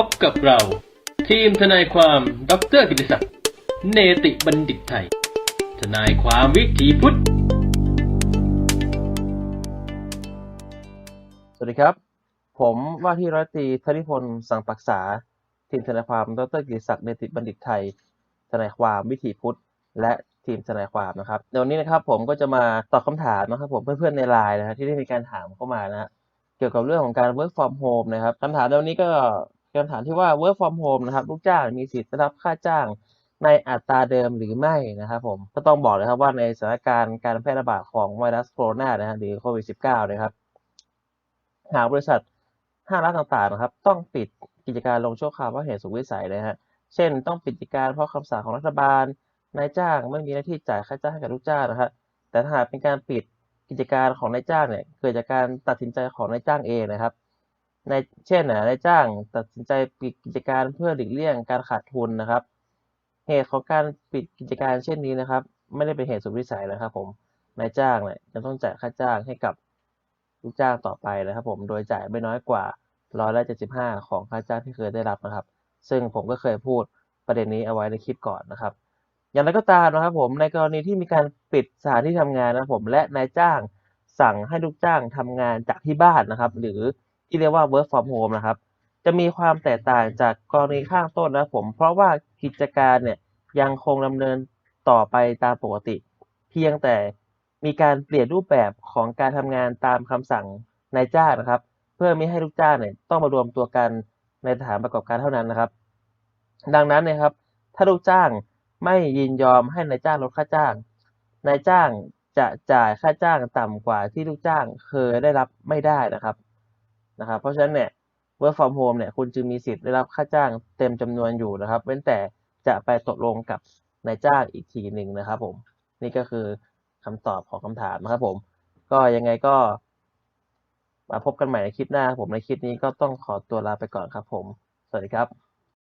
พบกับเรา ทีมทนายความดรกิติศักดิ์เนติบัณฑิตไทย ทนายความวิถีพุทธ สวัสดีครับ ผมว่าที่ร้อยตรีธนิพนธ์สังปรักษา ทีมทนายความดรกิติศักดิ์เนติบัณฑิตไทย ทนายความวิถีพุทธ และทีมทนายความนะครับเดี๋ยววันนี้นะครับผมก็จะมาตอบคำถามนะครับผมเพื่อนๆในไลน์นะฮะที่ได้มีการถามเข้ามานะฮะเกี่ยวกับเรื่องของการ work from home นะครับคำถามในวันนี้ก็ คำถามที่ว่า work from home นะครับลูกจ้างมีสิทธิ์ได้รับค่าจ้างในอัตราเดิมหรือไม่นะครับผมก็ต้องบอกเลยครับว่าในสถานการณ์การแพร่ระบาดของไวรัสโคโรนานะฮะหรือโควิด -19 นะครับ หากบริษัทห้างร้านต่างๆนะครับ ต้องปิดกิจการลงชั่วคราวเพราะเหตุสุดวิสัยนะฮะเช่น ต้องปิดกิจการเพราะคำสั่งของรัฐบาลนายจ้างไม่มีหน้าที่จ่ายค่าจ้างให้กับลูกจ้างนะครับแต่หากเป็นการปิดกิจการของนายจ้างเนี่ยเกิดจากการตัดสินใจของนายจ้างเองนะครับ ในเช่นนายจ้างตัดสินใจปิดกิจการเพื่อหลีกเลี่ยงการขาดทุนนะครับ เหตุของการปิดกิจการเช่นนี้นะครับ ไม่ได้เป็นเหตุสุดวิสัยนะครับ ผมนายจ้างเนี่ยจะต้องจ่ายค่าจ้างให้กับลูกจ้างต่อไปนะครับ ผมโดยจ่ายไม่น้อยกว่าร้อยละเจ็ดสิบห้าของค่าจ้างที่เคยได้รับนะครับ ซึ่งผมก็เคยพูดประเด็นนี้เอาไว้ในคลิปก่อนนะครับ อย่างไรก็ตามนะครับ ผมในกรณีที่มีการปิดสถานที่ทำงานนะครับ ผมและนายจ้างสั่งให้ลูกจ้างทำงานจากที่บ้านนะครับ หรือ ที่เรียกว่า work from home นะครับ จะมีความแตกต่างจากกรณีข้างต้นนะผม เพราะว่ากิจการเนี่ยยังคงดำเนินต่อไปตามปกติ เพียงแต่มีการเปลี่ยนรูปแบบของการทำงานตามคำสั่งนายจ้างนะครับ เพื่อไม่ให้ลูกจ้างเนี่ยต้องมารวมตัวกันในสถานประกอบการเท่านั้นนะครับ ดังนั้นนะครับ ถ้าลูกจ้างไม่ยินยอมให้นายจ้างลดค่าจ้างนายจ้างจะจ่ายค่าจ้างต่ำกว่าที่ลูกจ้างเคยได้รับไม่ได้นะครับ นะครับ เพราะฉะนั้นเนี่ย work from home เนี่ยคุณจึงมีสิทธิ์ได้รับค่าจ้างเต็มจำนวนอยู่นะครับ เว้นแต่จะไปตกลงกับนายจ้างอีกทีหนึ่งนะครับ ผม นี่ก็คือคำตอบของคำถามนะครับ ผม ก็ยังไงก็มาพบกันใหม่ในคลิปหน้าครับผมในคลิปนี้ก็ต้องขอตัวลาไปก่อนครับ ผม สวัสดีครับ